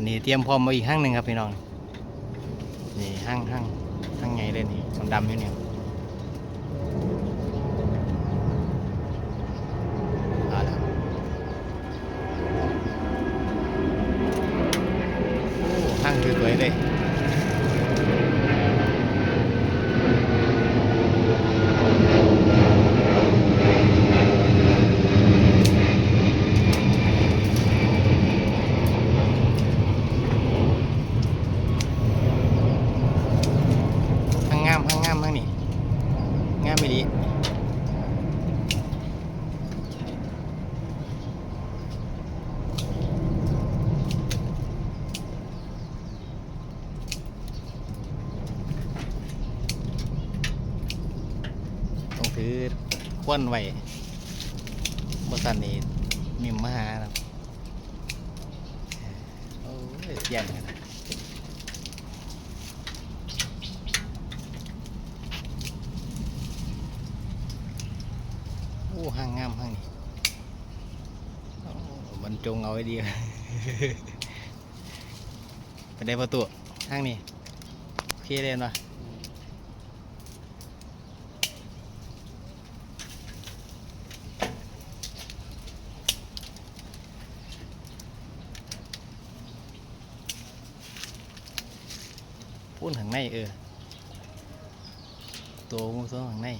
อันนี้เตรียมพร้อมมาอีกห้างหนึ่งครับพี่น้องนี่ห้างห้างห้างไงเลยนี่ดำๆอยู่เนี่ยเอาละโอ้ห้างสวยๆเลย ห้างงามห้างงามห้างนี่ งามไม่ดีต้องถือควนไว้บสันนี่มิมหาครับโอ้ยเสียงกันนะ ห้างงามห้างนี้โอ้บรรจงเอาไว้ดีไปได้ประตูห้างนี้โอเคเลยนาะพูดข้างในเออตัวมุ้งข้างใน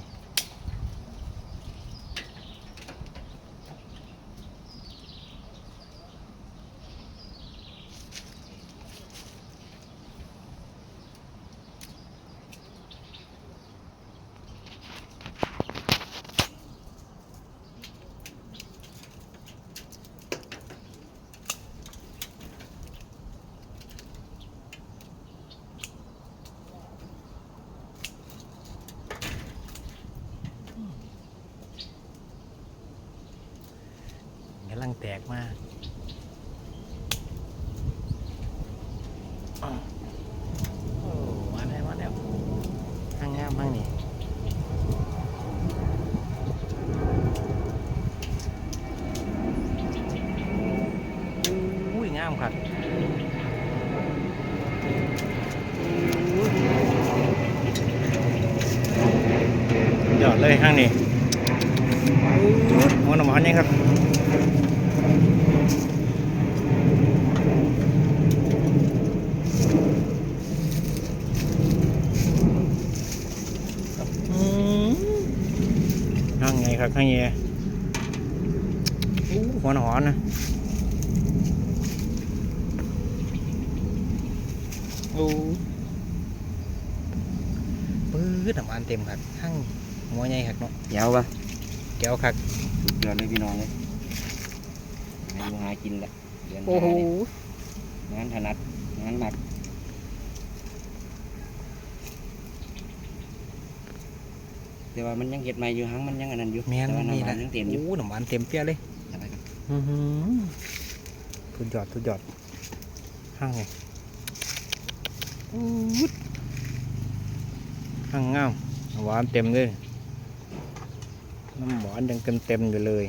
แตกมากอ้าวโอ้มาแล้วมาแล้วห้างงามห้างนี้อุ้ยงามครับยอดเลยห้างนี้หัวหนอนยังครับ อืมข้างไง ครับข้างไงอู้หัวหนอนนะโอ้ปื้ดน้ำมันเต็มครับข้างหัวใหญ่ครับเนาะยาวปะแก้วครับสุดยอดเลยพี่น้องเลยหาอยู่หากินแหละเดือนโอ้โหหาเนี่ยงานถนัดงานหมัก แต่ว่ามันยังเห็ดใหม่อยู่หางมันยังอันนั้นอยู่แม่นแต่ว่านี่น้ำมันะนยังเต็มอยู่โอ้น้ำมันเต็มเปี้ยเลยอะไรครับอือหือสุดยอดสุดยอดห้างไงอู้ดห้างงามน้ำหวานเต็มเลยน้ำหวานยังเต็มเต็มๆอยู่เลย